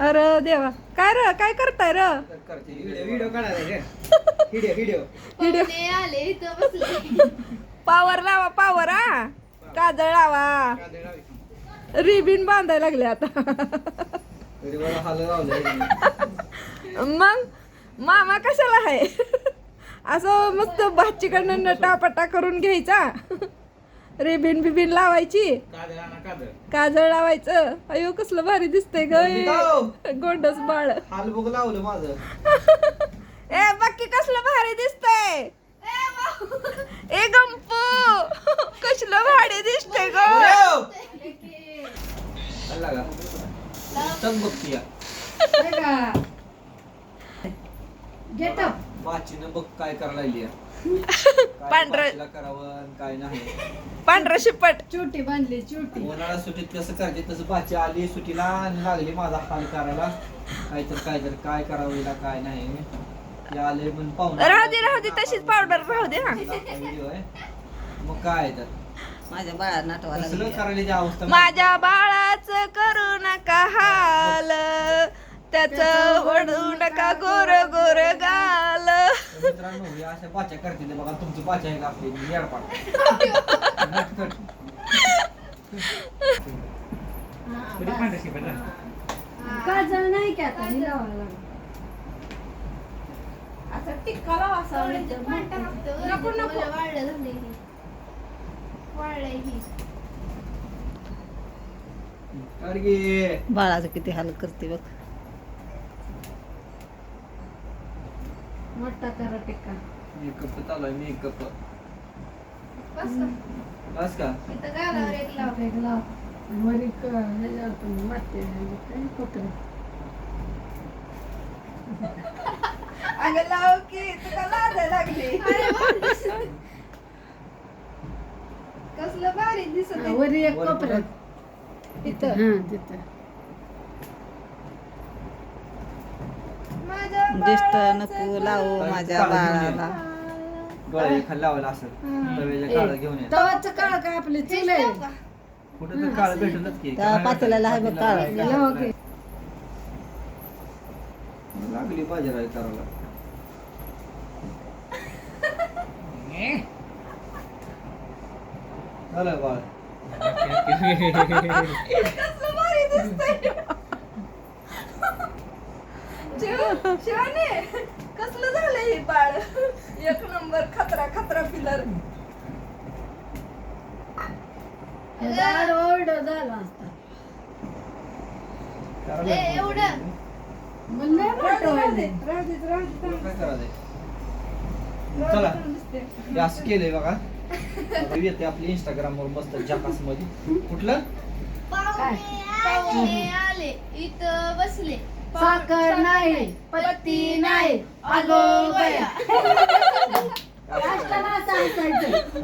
अरे देवा. काय र? काय करताय र? व्हिडिओ व्हिडिओ काढायला रे व्हिडिओ व्हिडिओ व्हिडिओ पाहुणे आले इथं बसले. पावर लावा पावर हा. काजळ लावा. रिबिन बांधायला लागले आता. मग मामा कशाला आहे? असं मस्त भाचीकडनं टापाटा करून घ्यायचा. रिबिन बिबिन लावायची. आणा काजळ. लावायचं. अयो कसलं भारी दिसतंय ग. गोंडस बाळ. लावलं माझं. ए बाकी कसलं भारी दिसतंय? ए गंपू. कसलं भारी दिसतंय ग. हल्ला का? तग बघती या गेटअप बाचीनं बघ काय करायला लागली पांढरं- करावं आणि काय नाही. पांढरा शिपट. चोटी बांधली चोटी. उन्हाळा सुट्टीत कसं करते तसं बाची आली सुट्टीला आणि लागली माझा हाल करायला. काय तर काय तर काय करावं हिला काय नाही. हे आले पण पाहून राहू दे राहू दे तशीच पावडर राहू दे हा. मग काय तर. माझ्या बाळा नाटवाला कसलं करायला जी अवस्था? माझ्या बाळाच करू नका हाल. त्याच ओढू नका गोर गोर गाल. मित्रांनो हे अशा बाच्या करते ते बघा तुमची बाच्या आहे का आपली येडपाट नटखट. काजळ नाही की आता हे लावायला लागलं. असं टिक्का लावा असा नको नको. कर गे. बाळाचं किती हाल करते बघ. मोठा करा टिक्का मेकअप चालू आहे मेकअप बस. का? एक लाव. आणि वर एक, ह्याच्यावर पण वाटते, काय. अगं लाव की तुला लाजायला लागली. कसलं भारी दिसत वर एक वर कोपऱ्यात. इथं. हा तिथं. बाळाचं नको लावू माझ्या. बाळाला. डोळे खाली लावायला असं तवेच्या काळा घेऊन ये. तवाच काळ काय आपली चूल आहे? कुठं तर काळ भेटलंच की त्या पातेल्याला आहे बघ काळं. पातेल्याला लावा की. लागली पाहिजे राय करायला. झालं बाळ कसलं भारी दिसतंय शिव- शिवानी कसलं झालंय हे बाळ? एक नंबर खतरा खतरा पिलर झाड ओरडं झालं असतं चला. असं केलंय बघा. येते आपली इंस्टाग्राम वर मस्त जकासमध्ये कुठलं काय? आले. इथं बसले. साखर नाही, पत्ती नाही अगो बया सांगायचं